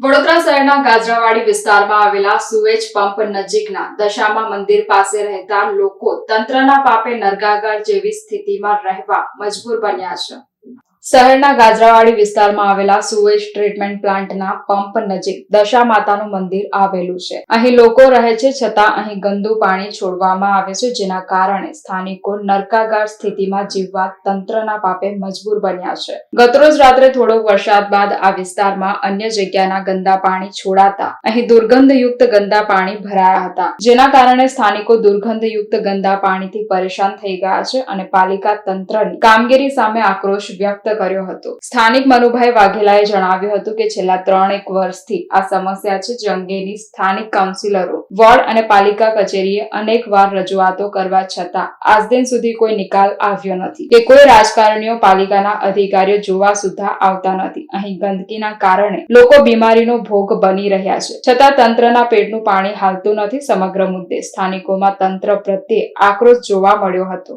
વડોદરા શહેરના ગાજરાવાડી વિસ્તારમાં આવેલા સુએજ પંપ નજીકના દશામા મંદિર પાસે રહેતા લોકો તંત્રના પાપે નરગાગર જેવી સ્થિતિમાં રહેવા મજબૂર બન્યા છે. શહેરના ગાજરાવાડી વિસ્તારમાં આવેલા સુએજ ટ્રીટમેન્ટ પ્લાન્ટના પંપ નજીક દશા માતાનું મંદિર આવેલું છે. અહીં લોકો રહે છે છતાં અહીં ગંદુ પાણી છોડવામાં આવે છે, જેના કારણે સ્થાનિકો નરકાગાર સ્થિતિમાં જીવવા તંત્રના પાપે મજબૂર બન્યા છે. ગતરોજ રાત્રે થોડો વરસાદ બાદ આ વિસ્તારમાં અન્ય જગ્યાના ગંદા પાણી છોડાતા અહીં દુર્ગંધયુક્ત ગંદા પાણી ભરાયા હતા, જેના કારણે સ્થાનિકો દુર્ગંધયુક્ત ગંદા પાણીથી પરેશાન થઈ ગયા છે અને પાલિકા તંત્રની કામગીરી સામે આક્રોશ વ્યક્ત કર્યો હતો. સ્થાનિક મનુભાઈ વાઘેલાએ જણાવ્યું હતું કે છેલ્લા ત્રણ એક વર્ષથી આ સમસ્યા છે જે સ્થાનિક કાઉન્સિલરો, વોર્ડ અને પાલિકા કચેરીએ અનેક વાર રજૂઆતો કરવા છતાં આજ દિન સુધી કોઈ નિકાલ આવ્યો નથી. કે કોઈ રાજકારણીઓ પાલિકાના અધિકારીઓ જોવા સુધા આવતા નથી. અહીં ગંદકીના કારણે લોકો બીમારીનો ભોગ બની રહ્યા છે. છતાં તંત્રના પેટનું પાણી હાલતું નથી સમગ્ર મુદ્દે. સ્થાનિકોમાં તંત્ર પ્રત્યે આક્રોશ જોવા મળ્યો હતો.